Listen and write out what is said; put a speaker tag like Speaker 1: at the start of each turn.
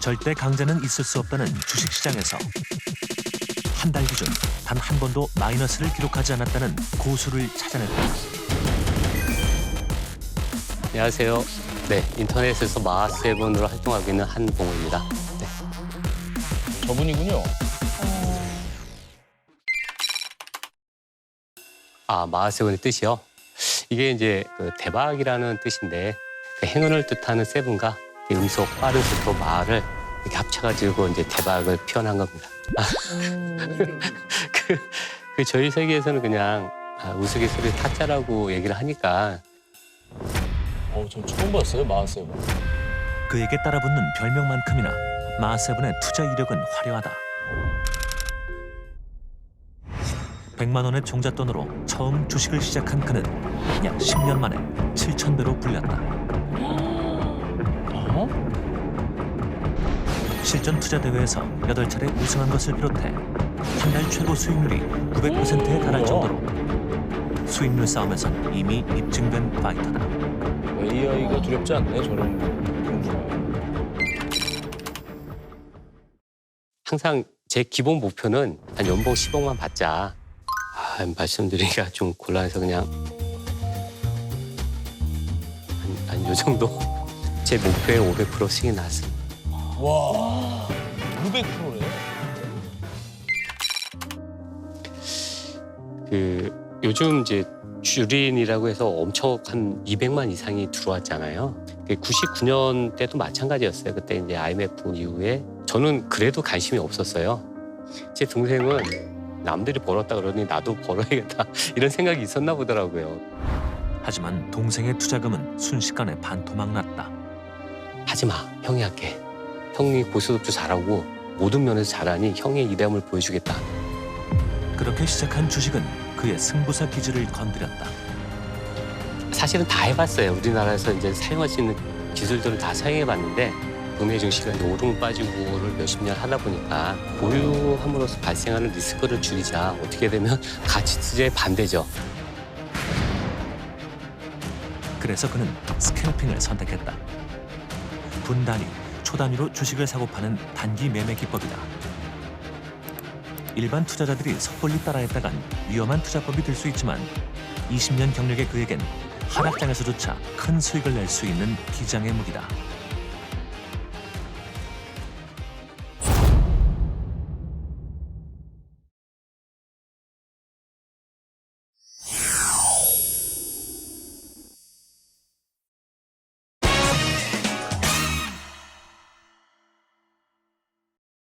Speaker 1: 절대 강자는 있을 수 없다는 주식시장에서 한 달 기준 단 한 번도 마이너스를 기록하지 않았다는 고수를 찾아냈다.
Speaker 2: 안녕하세요. 네, 인터넷에서 마하세븐으로 활동하고 있는 한봉우입니다. 네.
Speaker 3: 저분이군요.
Speaker 2: 아, 마하세븐의 뜻이요? 이게 이제 그 대박이라는 뜻인데 그 행운을 뜻하는 세븐과 이 음속 속도 마를 이렇게 합쳐가지고 이제 대박을 표현한 겁니다. 아, 그, 그 저희 세계에서는 그냥 아, 우스갯소리 타짜라고 얘기를 하니까
Speaker 3: 어, 전 처음 봤어요, 마하세븐.
Speaker 1: 그에게 따라붙는 별명만큼이나 마세븐의 투자 이력은 화려하다. 100만 원의 종잣돈으로 처음 주식을 시작한 그는 약 10년 만에 7천 배로 불렸다. 실전 투자 대회에서 8차례 우승한 것을 비롯해 한 달 최고 수익률이 900%에 달할 정도로 수익률 싸움에선 이미 입증된 파이터다.
Speaker 3: AI가 두렵지 않네, 저런 공주가.
Speaker 2: 항상 제 기본 목표는 한 연봉 10억만 받자. 아, 말씀드리기가 좀 곤란해서 그냥 한 요 정도 제 목표의 500% 승이 나왔습니다.
Speaker 3: 와, 900%네.
Speaker 2: 그 요즘 이제 주린이라고 해서 엄청 한 200만 이상이 들어왔잖아요. 99년 때도 마찬가지였어요. 그때 이제 IMF 이후에 저는 그래도 관심이 없었어요. 제 동생은 남들이 벌었다 그러니 나도 벌어야겠다 이런 생각이 있었나 보더라고요.
Speaker 1: 하지만 동생의 투자금은 순식간에 반토막 났다.
Speaker 2: 하지 마, 형이 할게. 형이 고스톱도 잘하고 모든 면에서 잘하니 형의 이담을 보여주겠다.
Speaker 1: 그렇게 시작한 주식은 그의 승부사 기질을 건드렸다.
Speaker 2: 사실은 다 해봤어요. 우리나라에서 이제 사용할 수 있는 기술들을 다 사용해봤는데 돈의 증시가 오르면 빠지고를 몇십 년 하다 보니까 보유함으로써 발생하는 리스크를 줄이자 어떻게 되면 가치 투자의 반대죠.
Speaker 1: 그래서 그는 스캘핑을 선택했다. 분 단위, 초 단위로 주식을 사고 파는 단기 매매 기법이다. 일반 투자자들이 섣불리 따라했다간 위험한 투자법이 될 수 있지만 20년 경력의 그에겐 하락장에서조차 큰 수익을 낼 수 있는 기장의 무기다.